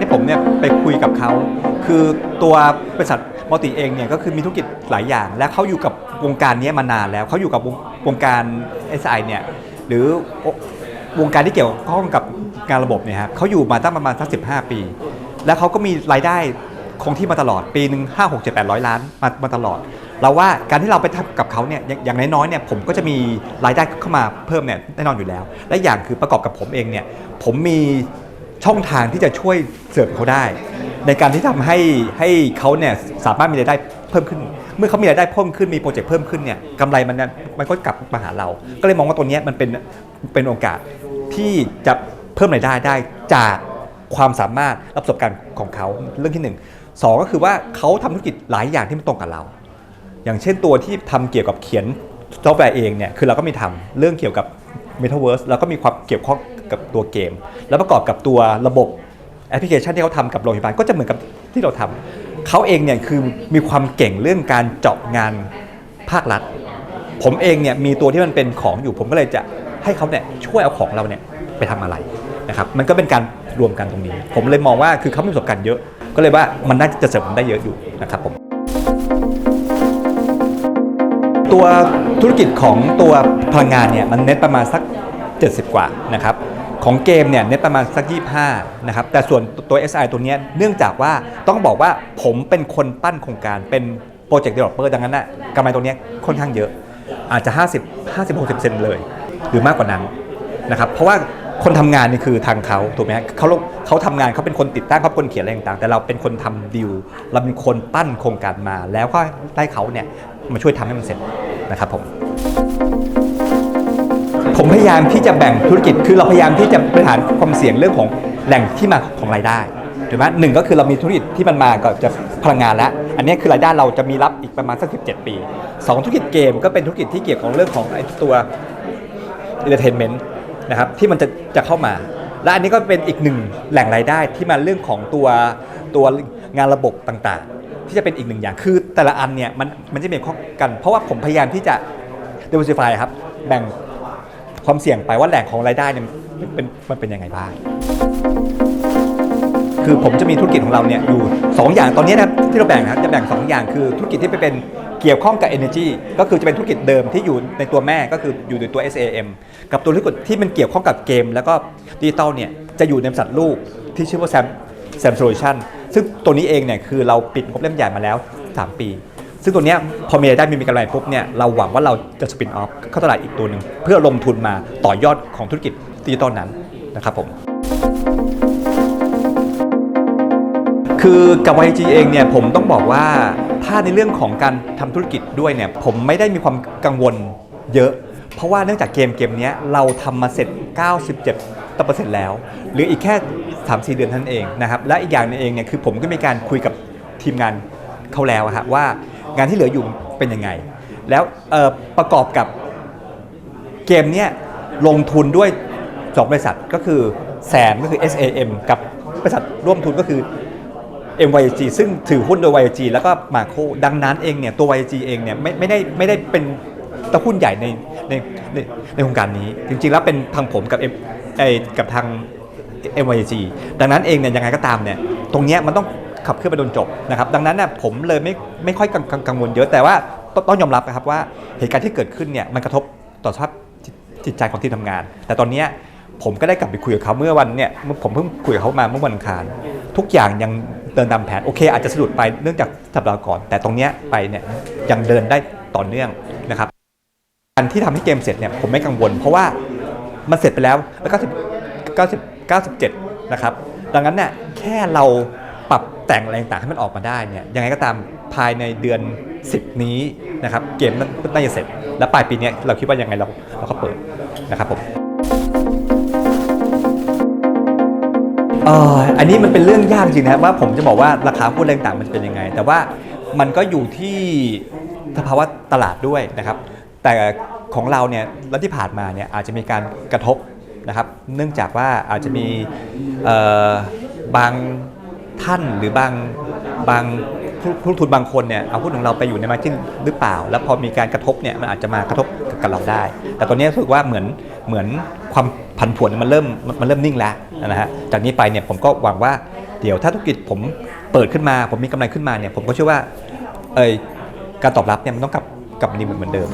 ที่ผมเนี่ยไปคุยกับเขา คือตัวบริษัทมัลติเองเนี่ยก็คือมีธุรกิจหลายอย่าง และเขาอยู่กับวงการนี้มานานแล้วเขาอยู่กับวงวงการ SI เนี่ยหรือวงการที่เกี่ยวข้องกับงานระบบเนี่ยครับเขาอยู่มาตั้งประมาณสักสิปี แล้วเขาก็มีรายได้คงที่มาตลอดปีหนึ่งห้าหกเจ็ดแปดร้อยล้านมามาตลอด เราว่าการที่เราไปทำกับเขาเนี่ยอย่างน้อยๆเนี่ยผมก็จะมีรายได้เข้ามาเพิ่มเนี่ยแน่นอนอยู่แล้ว และอย่างคือประกอบกับผมเองเนี่ยผมมี ช่องทางที่จะช่วยเสริมเขาได้ ในการที่ทำให้ให้เขาเนี่ยสามารถมีรายได้เพิ่มขึ้น เมื่อเขามีรายได้เพิ่มขึ้นมีโปรเจกต์เพิ่มขึ้นเนี่ยกำไรมันนี่ยมันก็กลับมาหาเรา ก็เลยมองว่าตัวนี้มันเป็นเป็นโอกาสที่จะเพิ่มรายได้ได้จากความสามารถและประสบการณ์ของเขาเรื่องที่หนึ่งสองก็คือว่าเขาทำธุรกิจหลายอย่างที่มันตรงกับเรา อย่างเช่นตัวที่ทำเกี่ยวกับเขียนซอฟต์แวร์เองเนี่ยคือเราก็มีทำเรื่องเกี่ยวกับ Metaverse แล้วก็มีความเกี่ยวข้อง กับตัวเกม แล้วประกอบกับตัวระบบแอปพลิเคชันที่เขาทำกับโรงพยาบาลก็จะเหมือนกับที่เราทำเขาเองเนี่ยคือมีความเก่งเรื่องการเจาะงานภาครัฐ ผมเองเนี่ยมีตัวที่มันเป็นของอยู่ ผมก็เลยจะให้เขาเนี่ยช่วยเอาของเราเนี่ยไปทำอะไรนะครับมันก็เป็นการรวมกันตรงนี้ ผมเลยมองว่าคือเขามีประสบการณ์เยอะ ก็เลยว่ามันน่าจะเสริมผมได้เยอะอยู่นะครับผมตัวธุรกิจของตัวพลังงานเนี่ยมันเน็ตประมาณสัก 70 กว่านะครับ ของเกมเนี่ยเน็ตประมาณสัก 25 นะครับ แต่ส่วนตัว SI ตัวเนี้ยเนื่องจากว่าต้องบอกว่าผมเป็นคนปั้นโครงการเป็นโปรเจกต์เดเวลอปเปอร์ดังนั้นน่ะกำไรตัวเนี้ยค่อนข้างเยอะ อาจจะ 50 50 60เซนเลย หรือมากกว่านั้นนะครับ เพราะว่าคนทำงานนี่คือทางเขาถูกไหมเขาเขาทำงานเขาเป็นคนติดตั้งเขาเป็นคนเขียนอะไรต่างๆ แต่เราเป็นคนทำดีลเราเป็นคนปั้นโครงการมา แล้วก็ได้เขาเนี่ยมาช่วยทำให้มันเสร็จนะครับผม ผมพยายามที่จะแบ่งธุรกิจ คือเราพยายามที่จะบริหารความเสี่ยงเรื่องของแหล่งที่มาของรายได้ถูกไหมหนึ่งก็คือเรามีธุรกิจที่มันมากับจะพลังงานแล้วอันนี้คือรายได้เราจะมีรับอีกประมาณสัก17 ปีสองธุรกิจเกมก็เป็นธุรกิจที่เกี่ยวกับเรื่องของไอ้ตัว entertainment นะครับที่มันจะจะเข้ามา และอันนี้ก็เป็นอีกหนึ่งแหล่งรายได้ที่มาเรื่องของตัวตัวงานระบบต่างๆ ที่จะเป็นอีกหนึ่งอย่างคือแต่ละอันเนี่ยมันมันจะมีข้อกัน เพราะว่าผมพยายามที่จะ diversify ครับแบ่ง ความเสี่ยงไปว่าแหล่งของรายได้เนี่ยมันเป็นมันเป็นยังไงบ้าง คือผมจะมีธุรกิจของเราเนี่ยอยู่2อย่างตอนนี้นะที่เราแบ่งนะครับจะแบ่ง2อย่างคือธุรกิจที่ไปเป็นเกี่ยวข้องกับ energy ก็คือจะเป็นธุรกิจเดิมที่อยู่ในตัวแม่ก็คืออยู่ในตัว SAM กับตัวธุรกิจที่มันเกี่ยวข้องกับเกม แล้วก็ดิจิตอลเนี่ยจะอยู่ในบริษัทลูกที่ชื่อว่า Sam Sam Solution ซึ่งตัวนี้เองเนี่ยคือเราปิดงบเล่มใหญ่มาแล้ว 3 ปี ซึ่งตัวเนี้ยพอมีรายได้มีกำไรปุ๊บเนี่ยเราหวังว่าเราจะสปินออฟเข้าตลาดอีกตัวหนึ่งเพื่อลงทุนมาต่อยอดของธุรกิจดิจิตอลนั้นนะครับผมคือกับ YG เองเนี่ยผมต้องบอกว่าถ้าในเรื่องของการทำธุรกิจด้วยเนี่ยผมไม่ได้มีความกังวลเยอะ เพราะว่าเนื่องจากเกมเกมนี้เราทำมาเสร็จ 97%แล้วเหรืออีกแค่ 3-4 เดือนท่านเองนะครับและอีกอย่างนึงเองเนี่ยคือผมก็มีการคุยกับทีมงานเขาแล้วอะฮะว่า งานที่เหลืออยู่เป็นยังไง แล้วประกอบกับเกมเนี้ยลงทุนด้วย2บริษัทก็คือแสนก็คือ SAM กับบริษัทร่วมทุนก็คือ MYG ซึ่งถือหุ้นโดย YG แล้วก็มาโคดังนั้นเองเนี่ยตัว YG เองเนี่ยไม่ไม่ได้ไม่ได้เป็นตะหุ้นใหญ่ในในในในโครงการนี้ จริงๆ แล้วเป็นทางผมกับ M ไอกับทาง MYG ดังนั้นเองเนี่ยยังไงก็ตามเนี่ยตรงเนี้ยมันต้อง ขับเคลื่อนไปจนจบนะครับดังนั้นน่ะผมเลยไม่ไม่ค่อยกังกงกงวลเยอะแต่ว่าต้องต้องยอมรับนะครับว่าเหตุการณ์ที่เกิดขึ้นเนี่ยมันกระทบต่อสภาพจิตจิตใจของทีมทำงาน แต่ตอนนี้ผมก็ได้กลับไปคุยกับเขาเมื่อวันเนี่ยเมื่อผมเพิ่งคุยกับเขามาเมื่อวันอังคาร ทุกอย่างยังเดินตามแผนโอเค อาจจะสะดุดไปเนื่องจากสัปดาห์ก่อน แต่ตรงนี้ไปเนี่ยยังเดินได้ต่อเนื่องนะครับการที่ทำให้เกมเสร็จเนี่ยผมไม่กังวล เพราะว่ามันเสร็จไปแล้วแล้ว90 90 97นะครับดังนั้นเนี่ยแค่เราปรับ แต่งอะไรต่างๆให้มันออกมาได้เนี่ยยังไงก็ตามภายในเดือน 10 นี้นะครับเกมน่าจะเสร็จ และปลายปีนี้เราคิดว่ายังไงเราเราก็เปิดนะครับผมอันนี้มันเป็นเรื่องยากจริงนะครับว่าผมจะบอกว่าราคาหุ้นอะไรต่างๆมันจะเป็นยังไง แต่ว่ามันก็อยู่ที่สภาวะตลาดด้วยนะครับ แต่ของเราเนี่ยแล้วที่ผ่านมาเนี่ยอาจจะมีการกระทบนะครับ เนื่องจากว่าอาจจะมีบาง ท่านหรือบางบางผู้ทุนบางคนเนี่ยเอาหุ้นของเราไปอยู่ในมาร์จิ้นหรือเปล่า แล้วพอมีการกระทบเนี่ยมันอาจจะมากระทบกับเราได้ แต่ตอนนี้รู้สึกว่าเหมือนเหมือนความผันผวนมันเริ่มมันเริ่มนิ่งแล้วนะฮะจากนี้ไปเนี่ยผมก็หวังว่าเดี๋ยวถ้าธุรกิจผมเปิดขึ้นมา ผมมีกำไรขึ้นมาเนี่ยผมก็เชื่อว่าเอยการตอบรับเนี่ยมันต้องกลับกลับมาดีเหมือนเดิม